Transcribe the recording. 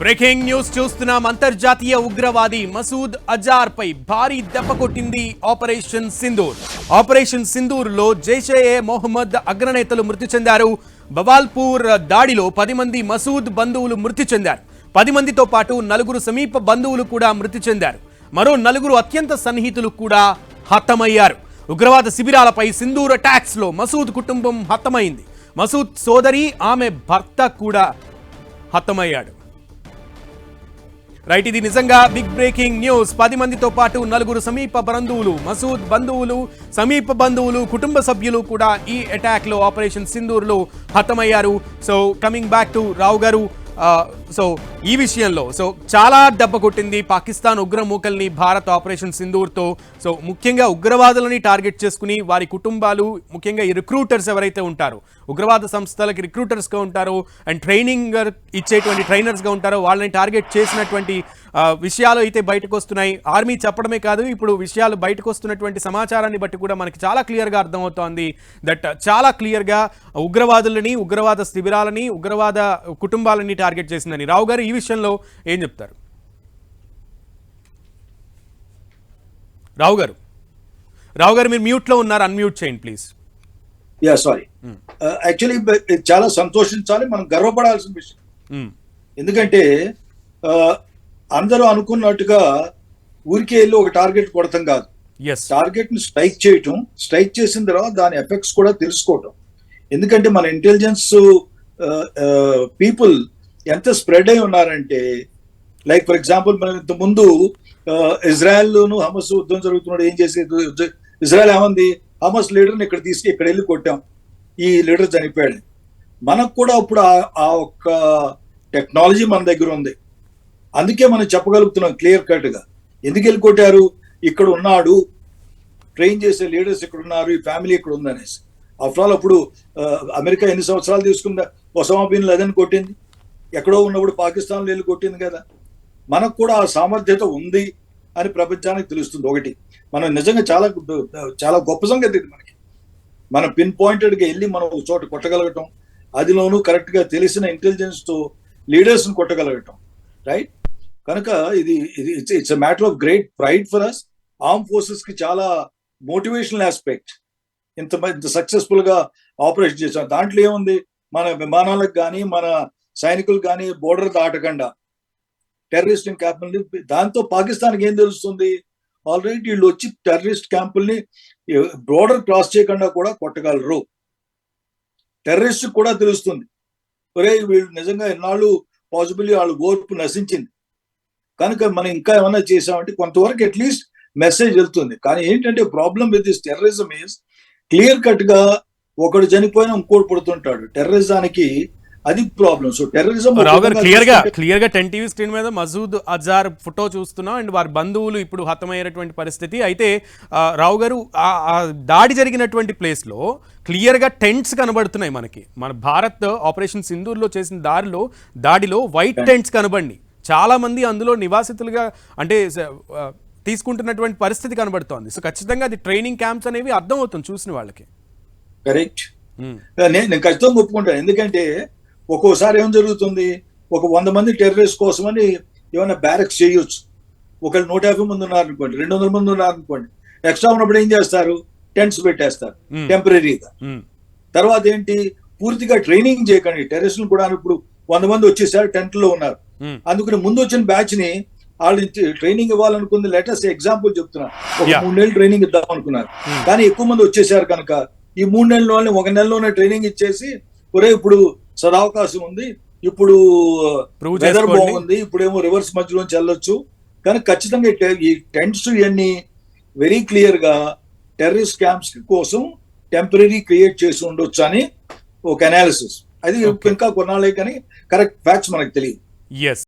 Breaking news చూస్తున్నాం. అంతర్జాతీయ ఉగ్రవాది మసూద్ అజార్ పై భారీ దెబ్బ కొట్టింది ఆపరేషన్ సింధూర్. ఆపరేషన్ సింధూర్లో జైషే ఏ మొహమ్మద్ అగ్రనేతలు మృతి చెందారు. బవాల్పూర్ దాడిలో పది మంది మసూద్ బంధువులు మృతి చెందారు. పది మందితో పాటు నలుగురు సమీప బంధువులు కూడా మృతి చెందారు. మరో నలుగురు అత్యంత సన్నిహితులు కూడా హతమయ్యారు. ఉగ్రవాద శిబిరాలపై సింధూర్ అటాక్స్లో మసూద్ కుటుంబం హతమైంది. మసూద్ సోదరి ఆమె భర్త కూడా హతమయ్యాడు. రైట్ ఇది నిజంగా బిగ్ బ్రేకింగ్ న్యూస్. పది మందితో పాటు నలుగురు సమీప బంధువులు మసూద్ బంధువులు సమీప బంధువులు కుటుంబ సభ్యులు కూడా ఈ అటాక్లో ఆపరేషన్ సింధూర్లో హతమయ్యారు. So coming back to Rao garu so ఈ విషయంలో సో చాలా దెబ్బ కొట్టింది పాకిస్తాన్ ఉగ్రమూకల్ని భారత్ ఆపరేషన్ సింధూర్తో. సో ముఖ్యంగా ఉగ్రవాదులని టార్గెట్ చేసుకుని వారి కుటుంబాలు ముఖ్యంగా ఈ రిక్రూటర్స్ ఎవరైతే ఉంటారో ఉగ్రవాద సంస్థలకి రిక్రూటర్స్గా ఉంటారో అండ్ ట్రైనింగ్ ఇచ్చేటువంటి ట్రైనర్స్గా ఉంటారో వాళ్ళని టార్గెట్ చేసినటువంటి విషయాలు అయితే బయటకు వస్తున్నాయి ఆర్మీ చెప్పడమే కాదు ఇప్పుడు విషయాలు బయటకు వస్తున్నటువంటి సమాచారాన్ని బట్టి కూడా మనకి చాలా క్లియర్గా అర్థమవుతోంది. దట్ చాలా క్లియర్గా ఉగ్రవాదులని ఉగ్రవాద శిబిరాలని ఉగ్రవాద కుటుంబాలని టార్గెట్ చేసిందని. రావు గారు ఈ విషయంలో ఏం చెప్తారు? రావు గారు. రావు గారు మీరు మ్యూట్లో ఉన్నారు. అన్మ్యూట్ చేయండి ప్లీజ్. యా సారీ యాక్చువల్లీ చాలా సంతోషించాలి. మనం గర్వపడాల్సిన విషయం. ఎందుకంటే uh, అందరూ అనుకున్నట్టుగా ఊరికే వెళ్ళి ఒక టార్గెట్ కొడతాం కాదు. టార్గెట్ని స్ట్రైక్ చేయటం స్ట్రైక్ చేసిన తర్వాత దాని ఎఫెక్ట్స్ కూడా తెలుసుకోవటం. ఎందుకంటే మన ఇంటెలిజెన్స్ పీపుల్ ఎంత స్ప్రెడ్ అయి ఉన్నారంటే లైక్ ఫర్ ఎగ్జాంపుల్ మనం ఇంత ముందు ఇజ్రాయెల్ లోను హమస్ యుద్ధం జరుగుతున్నాడు ఏం చేసేది? ఇజ్రాయెల్ ఏమంది? హమస్ లీడర్ని ఇక్కడ తీసుకు ఇక్కడ వెళ్ళి కొట్టాం. ఈ లీడర్ చనిపోయాడు. మనకు కూడా అప్పుడు ఆ- ఆ ఒక్క టెక్నాలజీ మన దగ్గర ఉంది. అందుకే మనం చెప్పగలుగుతున్నాం క్లియర్ కట్గా. ఎందుకు వెళ్ళి కొట్టారు? ఇక్కడ ఉన్నాడు ట్రైన్ చేసే లీడర్స్ ఇక్కడ ఉన్నారు ఈ ఫ్యామిలీ ఇక్కడ ఉందనేసి. ఆఫ్టర్ ఆల్ అప్పుడు అమెరికా ఎన్ని సంవత్సరాలు తీసుకుందా? ఒసామా బిన్ లదన్ కొట్టింది. ఎక్కడో ఉన్నప్పుడు పాకిస్తాన్లో వెళ్ళి కొట్టింది కదా. మనకు కూడా ఆ సామర్థ్యత ఉంది అని ప్రపంచానికి తెలుస్తుంది. ఒకటి మనం నిజంగా చాలా చాలా గొప్ప సంగతి ఇది మనకి. మనం పిన్ పాయింటెడ్గా వెళ్ళి మనం చోట కొట్టగలగటం అదిలోనూ కరెక్ట్గా తెలిసిన ఇంటెలిజెన్స్తో లీడర్స్ని కొట్టగలగటం రైట్ కనుక ఇది ఇది it's it's matter of great pride for us arm ఫోర్సెస్కి చాలా మోటివేషనల్ ఆస్పెక్ట్ ఇంత ఇంత సక్సెస్ఫుల్గా ఆపరేషన్ చేసాం దాంట్లో ఏముంది? మన విమానాలకు కానీ మన సైనికులు కానీ బోర్డర్ దాటకుండా. టెర్రరిస్ట్ క్యాంపుల్ని దాంతో పాకిస్తాన్కి ఏం తెలుస్తుంది? ఆల్రెడీ వీళ్ళు వచ్చి టెర్రరిస్ట్ క్యాంపుల్ని బోర్డర్ క్రాస్ చేయకుండా కూడా కొట్టగలరు. టెర్రరిస్ట్ కూడా తెలుస్తుంది. ఒరే వీళ్ళు నిజంగా ఎన్నాళ్ళు పాసిబిలిటీ వాళ్ళు ఓర్పు నశించింది. కనుక మనం ఇంకా ఏమైనా చేసామంటే కొంతవరకు అట్లీస్ట్ మెసేజ్ వెళ్తుంది. కానీ ఏంటంటే problem with this terrorism is clear కట్గా ఒకడు చనిపోయినా ఇంకోటి పుడుతుంటాడు. టెర్రరిజానికి అది ప్రాబ్లం సో టెర్రరిజం క్లియర్గా క్లియర్గా టెన్ టీవీ స్క్రీన్ మీద మజూద్ అజార్ ఫోటో చూస్తున్నాం అండ్ వారి బంధువులు ఇప్పుడు హతమయ్యేటువంటి పరిస్థితి. అయితే రావు గారు దాడి జరిగినటువంటి ప్లేస్లో క్లియర్గా టెంట్స్ కనబడుతున్నాయి మనకి. మన భారత్ ఆపరేషన్ సింధూర్లో చేసిన దారిలో దాడిలో వైట్ టెంట్స్ కనబండి చాలా మంది అందులో నివాసితులుగా అంటే తీసుకుంటున్నటువంటి పరిస్థితి కనబడుతోంది. సో ఖచ్చితంగా అది ట్రైనింగ్ క్యాంప్స్ అనేవి అర్థమవుతుంది చూసిన వాళ్ళకి. కరెక్ట్. ఉమ్, నేను ఖచ్చితంగా ఒప్పుకుంటాను. ఎందుకంటే ఒక్కోసారి ఏం జరుగుతుంది? ఒక వంద మంది టెర్రరిస్ట్ కోసమని ఏమైనా బ్యారక్స్ చేయొచ్చు. ఒకళ్ళు నూట యాభై మంది ఉన్నారనుకోండి రెండు వందల మంది ఉన్నారనుకోండి ఎక్స్ట్రా ఉన్నప్పుడు ఏం చేస్తారు? టెంట్స్ పెట్టేస్తారు Hmm. టెంపరీగా. ఉమ్, తర్వాత ఏంటి? పూర్తిగా ట్రైనింగ్ చేయకండి. టెర్రరిస్టులు కూడా ఇప్పుడు వంద మంది వచ్చేసారు టెంట్లో ఉన్నారు. అందుకని ముందు వచ్చిన బ్యాచ్ని వాళ్ళు ట్రైనింగ్ ఇవ్వాలనుకుంది లేటెస్ట్ ఎగ్జాంపుల్ చెప్తున్నా ఒక. మూడు నెలలు ట్రైనింగ్ ఇద్దాం అనుకున్నారు Hmm. కానీ ఎక్కువ మంది వచ్చేసారు కనుక ఈ మూడు నెలల వాళ్ళని ఒక నెలలోనే ట్రైనింగ్ ఇచ్చేసి ఒరే ఇప్పుడు సదావకాశం ఉంది ఇప్పుడు వెదర్. బాగుంది ఇప్పుడేమో రివర్స్ మధ్యలోంచి వెళ్ళొచ్చు కానీ ఖచ్చితంగా ఈ టెంట్స్ ఇవన్నీ వెరీ క్లియర్గా టెర్రరిస్ట్ క్యాంప్స్ కోసం టెంపరీ క్రియేట్ చేసి ఉండొచ్చు అని ఒక అనాలిసిస్ అది. ఇంకా కొన్నాళ్ళే కానీ కరెక్ట్ ఫ్యాక్ట్స్ మనకు తెలియదు Yes.